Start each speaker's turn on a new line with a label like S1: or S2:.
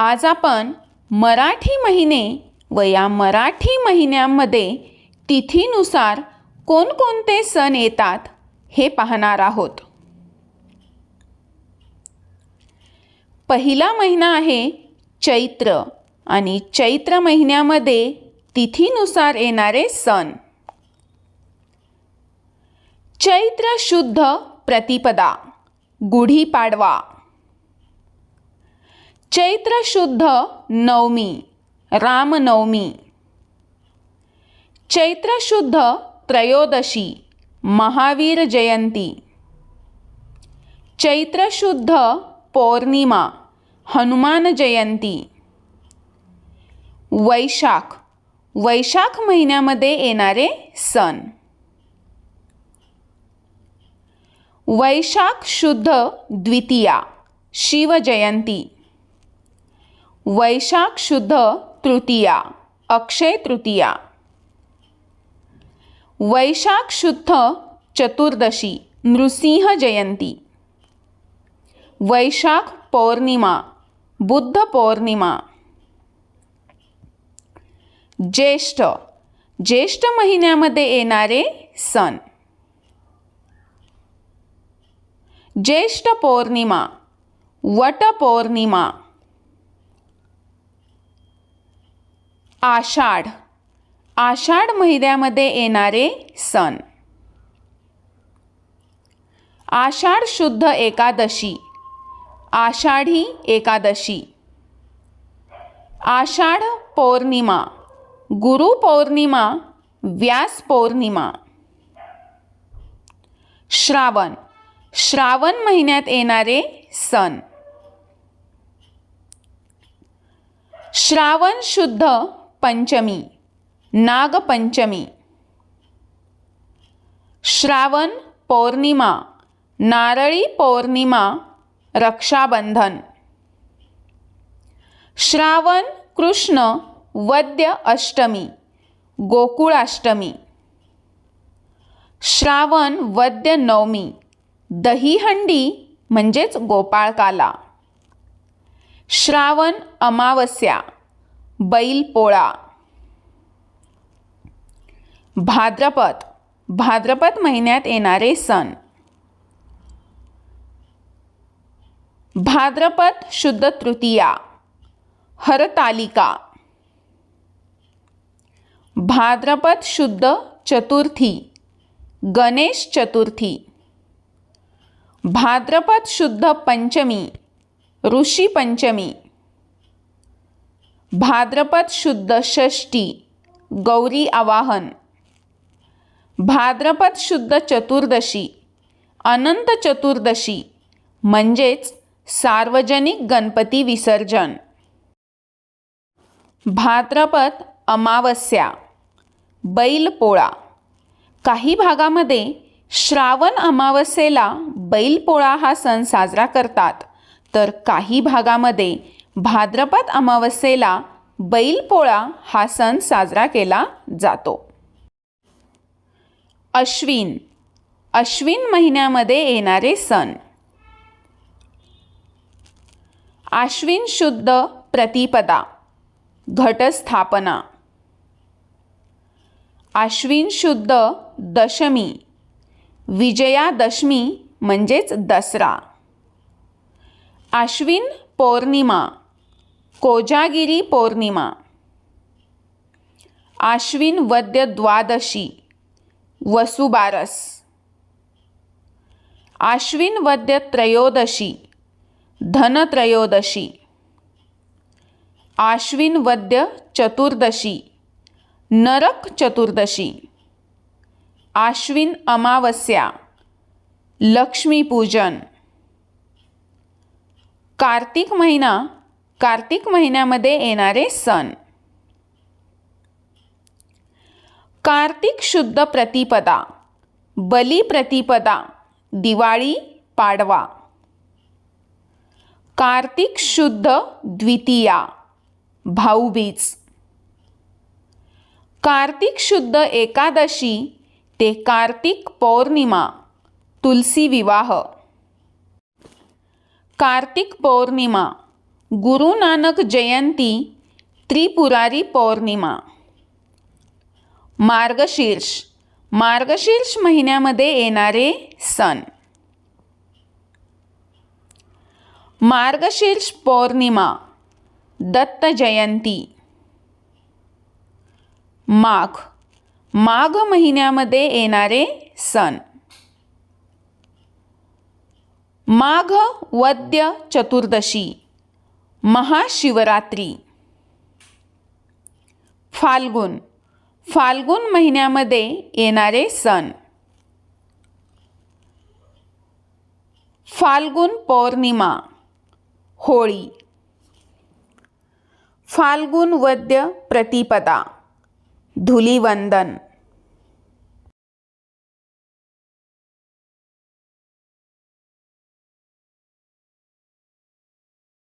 S1: आज आपण मराठी महिने व या मराठी महिन्यामध्ये तिथीनुसार कोणकोणते सण येतात हे पाहणार आहोत. पहिला महिना आहे चैत्र आणि चैत्र महिन्यामध्ये तिथीनुसार येणारे सण. चैत्र शुद्ध प्रतिपदा गुढीपाडवा चैत्र शुद्ध नवमी रामनवमी. चैत्र शुद्ध त्रयोदशी महावीर जयंती. चैत्र शुद्ध पौर्णिमा हनुमान जयंती. वैशाख वैशाख महिन्यामध्ये येणारे सण. वैशाख शुद्ध द्वितीया शिवजयंती. वैशाख शुद्ध तृतीया अक्षय तृतीया. वैशाख शुद्ध चतुर्दशी नृसिंह जयंती. वैशाख पौर्णिमा बुद्ध पौर्णिमा. ज्येष्ठ ज्येष्ठ महिन्यामध्ये येणारे सण. ज्येष्ठ पौर्णिमा वट आषाढ. आषाढ महिन्यामध्ये येणारे सण. आषाढ शुद्ध एकादशी. आषाढी एकादशी. आषाढ पौर्णिमा. गुरुपौर्णिमा व्यास पौर्णिमा. श्रावण. श्रावण महिन्यात येणारे सण. श्रावण शुद्ध पंचमी नागपंचमी श्रावण पौर्णिमा नारळी पौर्णिमा रक्षाबंधन. श्रावण कृष्ण वद्य अष्टमी गोकुळाष्टमी. श्रावण वद्य नवमी दहीहंडी म्हणजेच गोपाळकाला. श्रावण अमावस्या बैलपोळा भाद्रपद. भाद्रपद महिन्यात येणारे सण. भाद्रपद शुद्ध तृतीया. हरतालिका. भाद्रपद शुद्ध चतुर्थी. गणेश चतुर्थी. भाद्रपद शुद्ध पंचमी. ऋषी पंचमी. भाद्रपद शुद्ध षष्टी गौरी आवाहन. भाद्रपद शुद्ध चतुर्दशी अनंत चतुर्दशी म्हणजेच सार्वजनिक गणपती विसर्जन. भाद्रपद अमावस्या बैलपोळा काही भागामध्ये श्रावण अमावस्येला बैलपोळा हा सण साजरा करतात तर काही भागामध्ये भाद्रपद अमावस्येला बैलपोळा हा सण साजरा केला जातो. अश्विन. अश्विन महिन्यामध्ये येणारे सण. आश्विन शुद्ध प्रतिपदा. घटस्थापना. आश्विन शुद्ध दशमी. विजयादशमी म्हणजेच दसरा. आश्विन पौर्णिमा. कोजागिरी पौर्णिमा. आश्विन वद्य द्वादशी वसुबारस. आश्विन वद्य त्रयोदशी धनत्रयोदशी. आश्विन वद्य चतुर्दशी नरक चतुर्दशी. आश्विन अमावस्या लक्ष्मीपूजन. कार्तिक महिना कार्तिक महिन्यामध्ये येणारे सण. कार्तिक शुद्ध प्रतिपदा बली प्रतिपदा दिवाळी पाडवा. कार्तिक शुद्ध द्वितीया भाऊबीज. कार्तिक शुद्ध एकादशी ते कार्तिक पौर्णिमा तुलसी विवाह. कार्तिक पौर्णिमा गुरु नानक जयंती त्रिपुरारी पौर्णिमा. मार्गशीर्ष. मार्गशीर्ष महिन्यामध्ये येणारे सण. मार्गशीर्ष पौर्णिमा दत्त जयंती. माघ. माघ महिन्यामध्ये येणारे सण. माघ वद्य चतुर्दशी. महाशिवरात्री. फाल्गुन. फाल्गुन महिन्यामध्ये येणारे सण. फाल्गुन पौर्णिमा. होळी. फाल्गुन वद्य प्रतिपदा. धुलिवंदन.